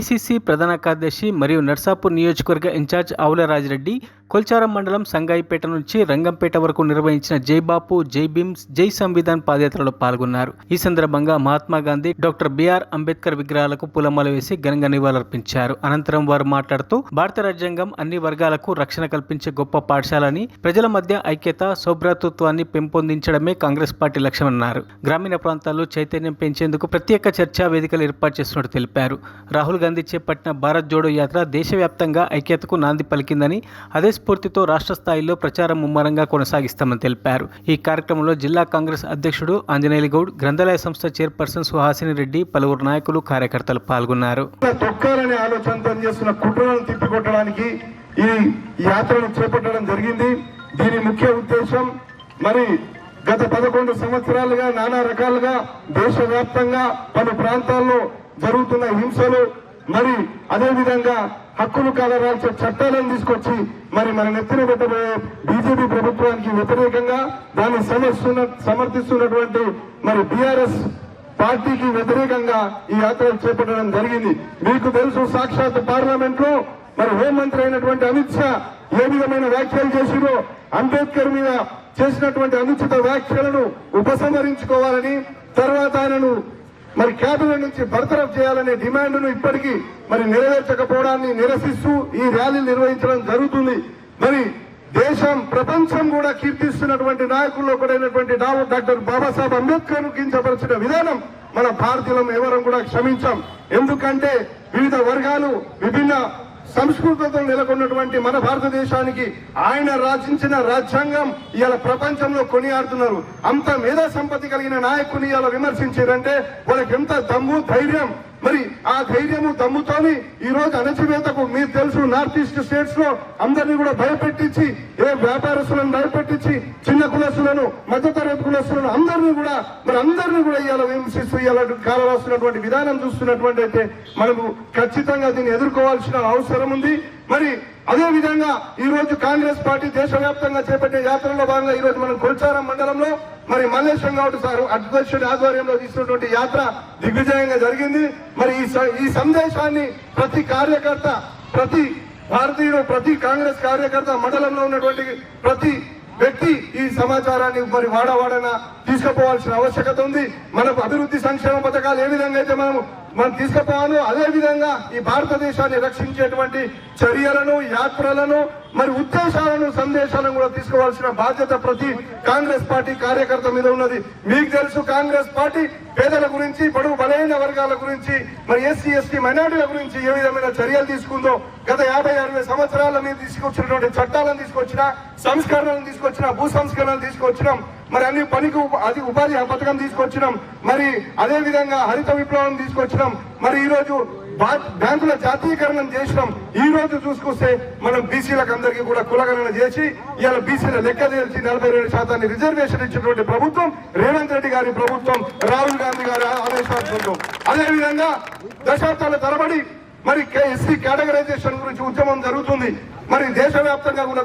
TPCC ప్రధాన కార్యదర్శి మరియు నర్సాపూర్ నియోజకవర్గ ఇన్ఛార్జ్ ఆవుల రాజిరెడ్డి కొల్చారం మండలం సంగాయిపేట నుంచి రంగంపేట వరకు నిర్వహించిన జై బాపు జై భీమ్స్ జై సంవిధాన్ పాదయాత్రలో పాల్గొన్నారు. ఈ సందర్భంగా మహాత్మా గాంధీ డాక్టర్ బిఆర్ అంబేద్కర్ విగ్రహాలకు పూలమాల వేసి ఘనంగా నివాళులర్పించారు. అనంతరం వారు మాట్లాడుతూ భారత రాజ్యాంగం అన్ని వర్గాలకు రక్షణ కల్పించే గొప్ప పాఠశాలని ప్రజల మధ్య ఐక్యత సౌభ్రాతృత్వాన్ని పెంపొందించడమే కాంగ్రెస్ పార్టీ లక్ష్యమన్నారు. గ్రామీణ ప్రాంతాల్లో చైతన్యం పెంచేందుకు ప్రత్యేక చర్చా వేదికలు ఏర్పాటు చేస్తున్నట్టు తెలిపారు. రాహుల్ గాంధీ చేపట్టిన భారత్ జోడో యాత్ర దేశవ్యాప్తంగా ఐక్యతకు నాంది పలికిందని అదే స్ఫూర్తితో రాష్ట్ర స్థాయిలో ప్రచారం ముమ్మరంగా కొనసాగిస్తామని తెలిపారు. ఈ కార్యక్రమంలో జిల్లా కాంగ్రెస్ అధ్యక్షుడు ఆంజనేయులగౌడ్ గ్రంథాలయ సంస్థ చైర్పర్సన్ సుహాసిని రెడ్డి పలువురు నాయకులు కార్యకర్తలు పాల్గొన్నారు. ఆలోచనతో ఈ యాత్రను చేపట్టడం జరిగింది. దీని ముఖ్య ఉద్దేశం మరి గత పదకొండు సంవత్సరాలుగా నానా రకాలుగా దేశవ్యాప్తంగా పలు ప్రాంతాల్లో జరుగుతున్న హింసలు మరి అదే విధంగా హక్కులు కాలరాల్సే చట్టాలను తీసుకొచ్చి మరి మన నెత్తిన పెట్టబోయే బీజేపీ ప్రభుత్వానికి వ్యతిరేకంగా దాన్ని సమర్థిస్తున్న సమర్థిస్తున్నటువంటి మరి బీఆర్ఎస్ పార్టీకి వ్యతిరేకంగా ఈ యాత్రలు చేపట్టడం జరిగింది. మీకు తెలుసు సాక్షాత్ పార్లమెంట్లో మరి హోంమంత్రి అయినటువంటి అమిత్ షా ఏ విధమైన వ్యాఖ్యలు చేసిరో అంబేద్కర్ మీద చేసినటువంటి అనుచిత వ్యాఖ్యలను ఉపసంహరించుకోవాలని తర్వాత ఆయనను మరి కేబినెట్ నుంచి బర్తరఫ్ చేయాలనే డిమాండ్ను ఇప్పటికీ మరి నెరవేర్చకపోవడాన్ని నిరసిస్తూ ఈ ర్యాలీ నిర్వహించడం జరుగుతుంది. మరి దేశం ప్రపంచం కూడా కీర్తిస్తున్నటువంటి నాయకుల్లో ఒకటైనటువంటి డాక్టర్ బాబాసాహెబ్ అంబేద్కర్ కించపరిచిన విధానం మన భారతీయులం ఎవరం కూడా క్షమించాం. ఎందుకంటే వివిధ వర్గాలు విభిన్న సంస్కృతతో నెలకొన్నటువంటి మన భారతదేశానికి ఆయన రచించిన రాజ్యాంగం ఇవాళ ప్రపంచంలో కొనియాడుతున్నారు. అంత మేధా సంపత్తి కలిగిన నాయకుని ఇవాళ విమర్శించారంటే వాళ్ళకి ఎంత దమ్ము ధైర్యం? మరి ఆ ధైర్యము దమ్ముతోని ఈ రోజు అణచివేతకు మీకు తెలుసు నార్త్ ఈస్ట్ స్టేట్స్లో అందరినీ కూడా భయపెట్టించి ఏ వ్యాపారస్తులను భయపెట్టించి చిన్న కులస్తులను మధ్యతరగతి కులస్తులను అందరినీ కూడా మరి అందరినీ కూడా ఇవాళ విమర్శిస్తూ ఇవాళ కాలరాస్తున్నటువంటి విధానం చూస్తున్నటువంటి అయితే మనము ఖచ్చితంగా దీన్ని ఎదుర్కోవాల్సిన అవసరం ఉంది. మరి అదే విధంగా ఈ రోజు కాంగ్రెస్ పార్టీ దేశవ్యాప్తంగా చేపట్టే యాత్రలో భాగంగా ఈ రోజు మనం కొల్చారం మండలంలో మరి మల్లేశం గౌడ్ సార్ అధ్యక్షుడి ఆధ్వర్యంలో తీసుకున్నటువంటి యాత్ర దిగ్విజయంగా జరిగింది. మరి ఈ స- ఈ సందేశాన్ని ప్రతి కార్యకర్త ప్రతి భారతీయుడు ప్రతి కాంగ్రెస్ కార్యకర్త మండలంలో ఉన్నటువంటి ప్రతి వ్యక్తి ఈ సమాచారాన్ని మరి వాడవాడన తీసుకుపోవాల్సిన ఆవశ్యకత ఉంది. మనకు అభివృద్ధి సంక్షేమ పథకాలు ఏ విధంగా అయితే మనము మనం తీసుకుపోవాలి అదే విధంగా ఈ భారతదేశాన్ని రక్షించేటువంటి చర్యలను యాత్రలను మరి ఉద్దేశాలను సందేశాలను కూడా తీసుకోవాల్సిన బాధ్యత ప్రతి కాంగ్రెస్ పార్టీ కార్యకర్త మీద ఉన్నది. మీకు తెలుసు కాంగ్రెస్ పార్టీ పేదల గురించి బడుగు బలైన వర్గాల గురించి మరి ఎస్సీ ఎస్టీ మైనార్టీల గురించి ఏ విధమైన చర్యలు తీసుకుందో గత యాభై అరవై సంవత్సరాల మీద తీసుకొచ్చినటువంటి చట్టాలను తీసుకొచ్చిన సంస్కరణలను తీసుకొచ్చిన భూ సంస్కరణలు తీసుకొచ్చినాం. మరి అన్ని పనికి అది ఉపాధి పథకం తీసుకొచ్చినాం. మరి అదే విధంగా హరిత విప్లవం తీసుకొచ్చినాం. మరి ఈ రోజు బ్యాంకుల జాతీయకరణం చేసినాం. ఈ రోజు చూసుకొస్తే మనం బీసీలకు అందరికీ కూడా కులగణన చేసి ఇలా బీసీల లెక్క తెలిసి నలభై రెండు శాతాన్ని రిజర్వేషన్ ఇచ్చినటువంటి ప్రభుత్వం రేవంత్ రెడ్డి గారి ప్రభుత్వం రాహుల్ గాంధీ గారి ఆదేశాలతో అదే విధంగా దశాబ్దాల తరబడి మరి ఎస్సీ కేటగరైజేషన్ గురించి ఉద్యమం జరుగుతుంది. మరి దేశవ్యాప్తంగా కూడా